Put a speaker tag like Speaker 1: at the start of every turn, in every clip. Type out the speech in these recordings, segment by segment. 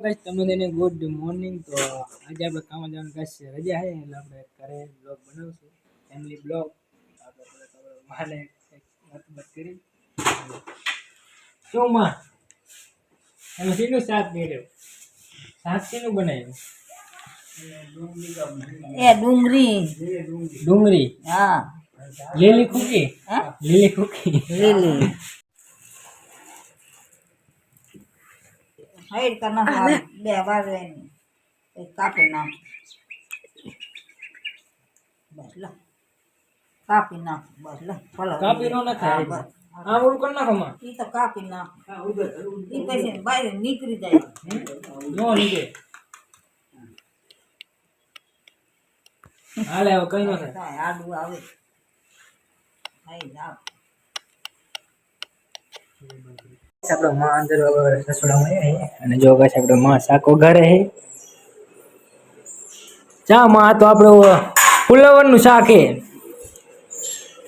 Speaker 1: Guys તમને તેને good morning તો આજે આપણે કામ જવાનું ગાઈસ રજા છે એટલે આપણે ઘરે બ્લોગ બનાવશું. ફેમિલી બ્લોગ આપણે માને વાત કરી. શું માં? તમે શીનું શાક કર્યો? શાક શીનું બનાવ્યું?
Speaker 2: એ ડુંગરી
Speaker 1: ડુંગળી?
Speaker 2: હા.
Speaker 1: લીલી કુકી?
Speaker 2: હા.
Speaker 1: લીલી કુકી?
Speaker 2: લીલી. હાઈડ કર નાખ બે વાર એ કાપી નાખ. બસ લો. કાપી નાખ બસ લો. ભલો
Speaker 1: કાપી નો નખાય.
Speaker 2: હા,
Speaker 1: ઓલું કરી નાખો માં.
Speaker 2: ઈ તો કાપી નાખ. ઈ પછી બહાર નીકળી જાય.
Speaker 1: નો નીકળે હાલે હવે કઈ નો થાય.
Speaker 2: થાય આડું આવે. હાઈ જાવ
Speaker 1: આપણો માં અંદર રસોડામાં છે અને જો કાશ આપણો માં સાકો ઘરે હે. ચા માં તો આપણો ફુલાવરનું શાક છે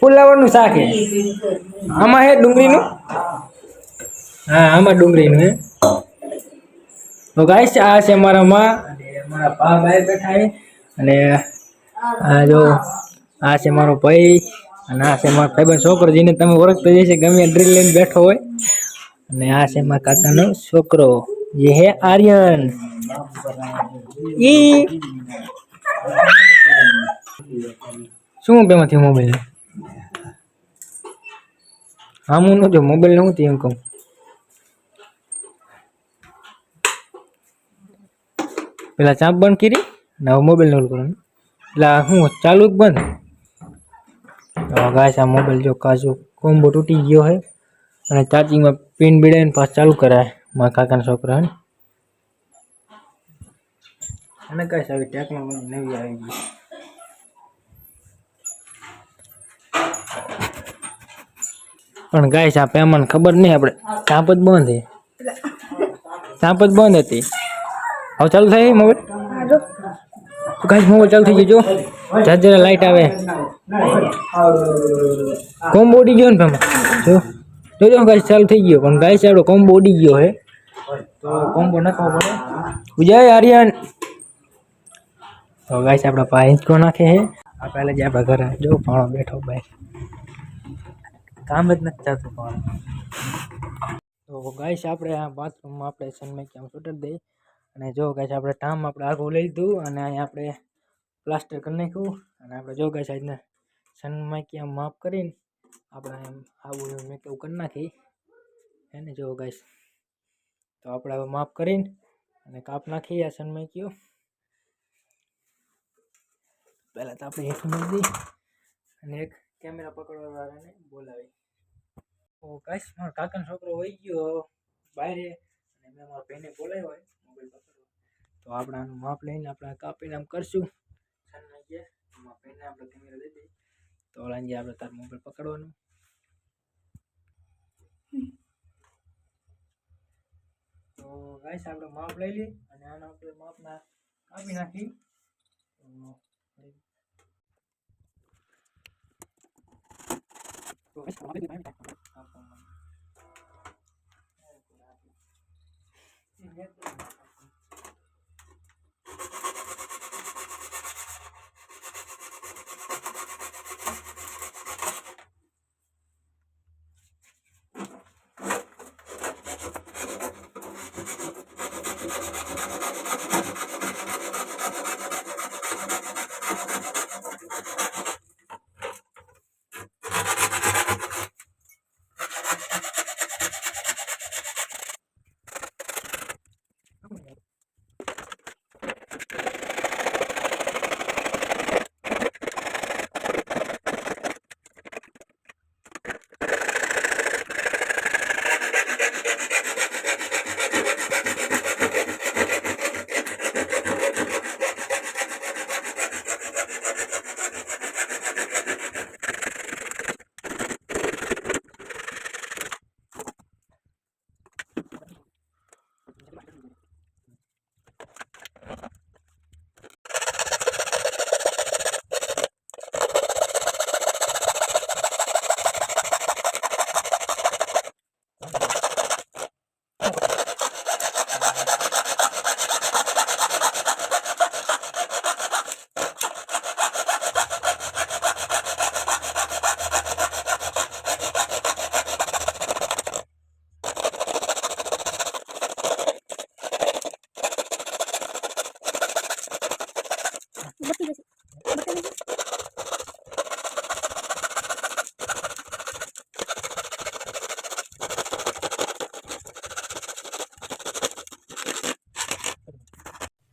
Speaker 1: ફુલાવરનું શાક હે. આમાં હે ડુંગળીનું? હા, આમાં ડુંગળીનું હે. તો ગાઈસ, આ છે મારા માં. મારા પા બહાર બેઠા હે. અને આ જો, આ છે મારો ભાઈ. અને આ છે મારો ભાઈબંધ છોકરો, જેને તમે ઓળખતા જશે ગમે ડ્રીલ લઈને બેઠો હોય. અને આ છે મારા કાકાનો છોકરો જે હે આર્યન ઈ શું બેમાંથી મોબાઈલ હા હું જો મોબાઈલ નહોતી એમ કહું પેલા ચાપ બંધ કરી ને હવે મોબાઈલ નવું કરવાનું એટલે આ શું ચાલુ જ બંધ તો ગાય આ મોબાઈલ જો કાચો કોમ્બો તૂટી ગયો છે અને ચાર્જિંગમાં પિન બીડાઈને પાછ ચાલુ કરાય. મારા કાકાના છોકરા ને. અને કઈ આવી ટેકનોલોજી નવી આવી ગઈ. પણ ગાય આ પેમાને ખબર નહીં આપણે. સાંપ જ બંધ છે ચાપ જ બંધ હતી. હવે ચાલુ થાય મોબાઈલ તો ગાય મોબાઈલ ચાલુ થઈ ગયો. જો ચાર્જર લાઈટ આવે. કોમ્બોડી ગયો ને પેમાં જો. જોજો ગાય ચાલુ થઈ ગયો. પણ ગાય આપણો કોમ્બો ઉડી ગયો હે. તો કોમ્બો નાખવો પડે. ઉજય આર્યન. તો ગાય આપણા પા હિંચકો નાખે હે? આ પહેલા જે આપણા ઘરે જો ભાણો બેઠો ભાઈ. કામ જ નથી થતું પણ. તો ગાઈસ આપણે આ બાથરૂમમાં આપણે સનમાઈ આમ છૂટર દઈ અને જો ગાઈસ આપણે ટામ આપણે આગું લઈ લીધું અને અહીંયા આપણે પ્લાસ્ટર કરી નાખ્યું. અને આપણે જો ગાઈસ આજને સનમાઈકી આમ માફ કરીને આપણે એમ આવું એવું મેં કેવું કરી નાખી. એને જો ગાઈસ તો આપણે હવે માફ કરીને અને કાપ નાખી આ સનમાઈકીઓ પહેલાં તો આપણે હેઠું મૂકી અને એક કેમેરા પકડવા વાળાને બોલાવી. ઓ કાશ મારો કાકાનો છોકરો હોઈ ગયો બહારે અને મેં મારા ભાઈને બોલાવ્યો હોય મોબાઈલ પકડવા. તો આપણે આનું માપ લઈને આપણે કાપીને આમ કરશું. ગયા મારા ભાઈને આપણે કેમેરા દઈ દઈએ. તો ઓલાને આપણે તાર મોબાઈલ પકડવાનું તો ગાઈસ આપણે માપ લઈ લઈએ અને આનો આપણે માપના કાપી નાખી તો ગાઈસ આપણે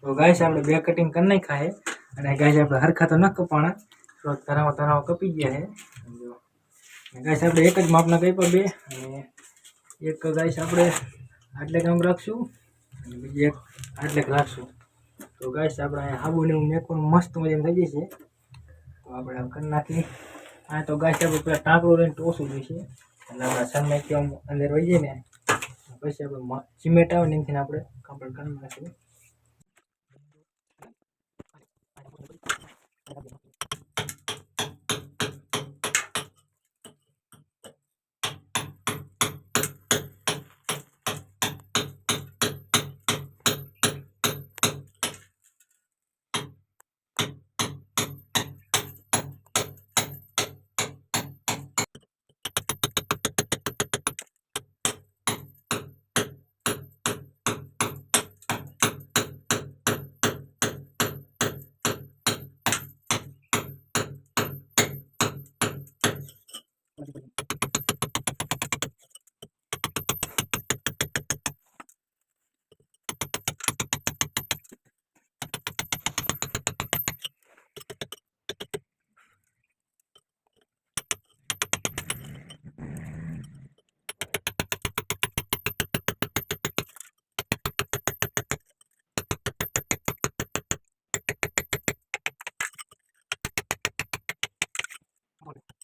Speaker 1: તો ગાય આપણે બે કટિંગ કરી નાખ્યા છે. અને ગાય આપણે હરખા તો ન કપાણા. તો તરાવો તરાવો કપી ગયા છે. ગાય આપણે એક જ માપના કાપ્યા બે. અને એક ગાય આપણે આટલે કામ રાખશું. અને બીજી એક આટલે રાખશું. તો ગાય આપણે અહીંયા હાબુ ને મેકવાનું મસ્ત મજા થઈ જશે તો આપણે આમ કરી નાખી આ તો ગાય આપણે પેલા ટાંકડું લઈને ટોસું જોઈશે એટલે આપણા સનમાઈ કેમ અંદર વહી જાય ને. પછી આપણે સિમેન્ટ આવે ને એમથી આપણે કમ્પ્લીટ કરી નાખીએ. Thank you. Gracias.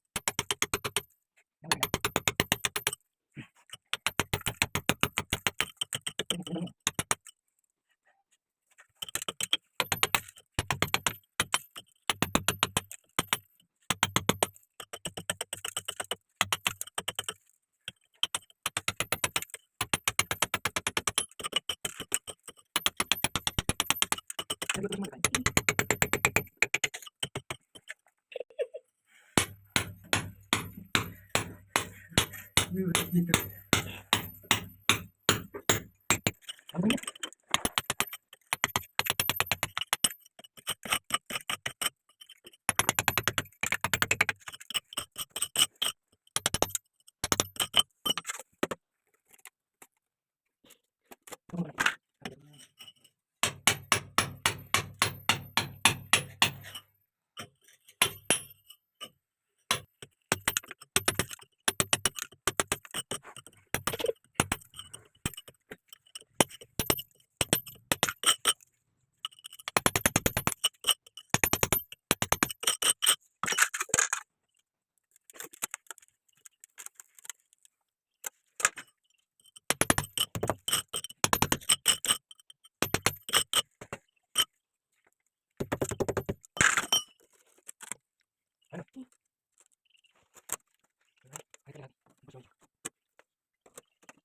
Speaker 1: તો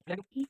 Speaker 1: Thank you.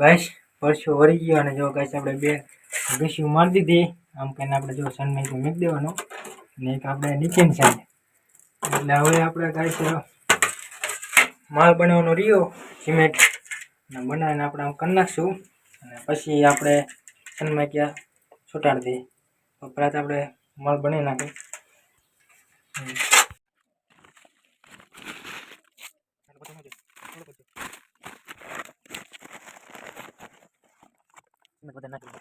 Speaker 1: ગાઈસ પરસ્યો વળી ગયો અને જો ગાઈસ આપણે બે ઘસીયું મારી દીધી. આમ કહીને આપણે જો સનમાઈક મૂકી દેવાનો. ને એક આપણે નીચેની સાઈડ. એટલે હવે આપણે ગાઈસ માલ બનાવવાનો રહ્યો, સિમેન્ટ. બનાવીને આપણે આમ કરી નાખશું. અને પછી આપણે સનમાઈક્યા છૂટાડી દઈએ. તો પહેલાં આપણે માલ બનાવી નાખીએ. બધા નાખી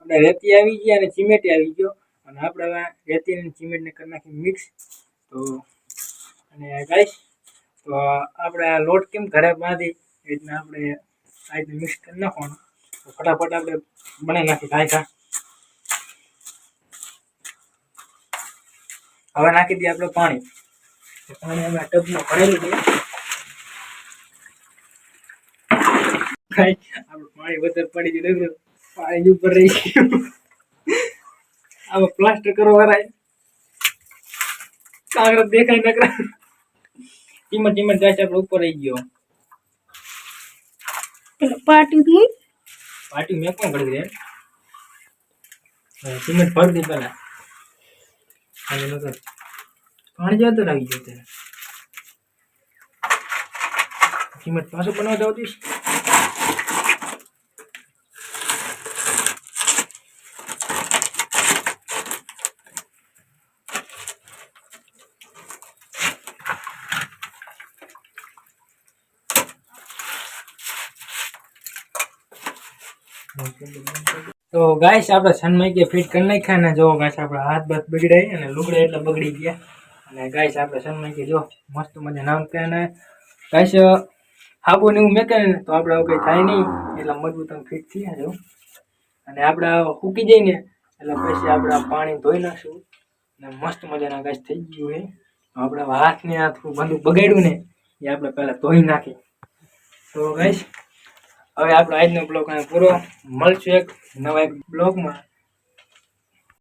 Speaker 1: આપણે રેતી આવી ગઈ અને ચીમેટી આવી ગયો. અને આપણે હવે રેતી અને ચીમેટને કરી નાખી મિક્સ તો અને ગાઈશ તો આપણે આ લોટ કેમ ઘરે બાંધી, એ રીતના આપણે આ રીતે મિક્સ કરી નાખવાનું. ફટાફટ આપણે બનાવી નાખી કાંઈ હવે નાખી દઈએ આપણે પાણી. પાણી અમે ટબમાં ભરેલું છે. આપણે પાણી વધારે પડી ગયું પાણી ઉપર રહી ગયું. આમાં પ્લાસ્ટર કરવા વાળા કાગળ દેખાય નકરા ધીમે ધીમે જાય આપણે ઉપર રહી ગયો.
Speaker 2: પાટી
Speaker 1: પાટી મેં પણ કરી દે સિમેન્ટ ભરી દે પેલા અને નકર પાણી જતો આવી ગયો ત્યારે કિંમત પાછું બનાવવા જાવ દઈશ તો ગાઈસ આપણે સનમાઈકે ફિટ કરી નાખ્યા ને જો ગાઈસ આપણે હાથ બાથ બગડાય અને લુગડા એટલે બગડી ગયા. અને ગાઈસ આપણે સનમાઈકે જો મસ્ત મજા નામ કે ને. ગાઈસ હાબુ ને એવું મેકે ને તો આપણે આવું કંઈ થાય નહીં. એટલે મજબૂત ફિટ થયા જો. અને આપણે સૂકી જાય ને, એટલે પછી આપણે પાણી ધોઈ નાખશું. અને મસ્ત મજાના ગાઈસ થઈ ગયું હે આપણે હાથને હાથ બધું બગાડ્યું ને, એ આપણે પહેલાં ધોઈ નાખી તો ગાઈસ હવે આપણો આજનો બ્લોગ અહીંયા પૂરો. મળશું એક નવા એક બ્લોગમાં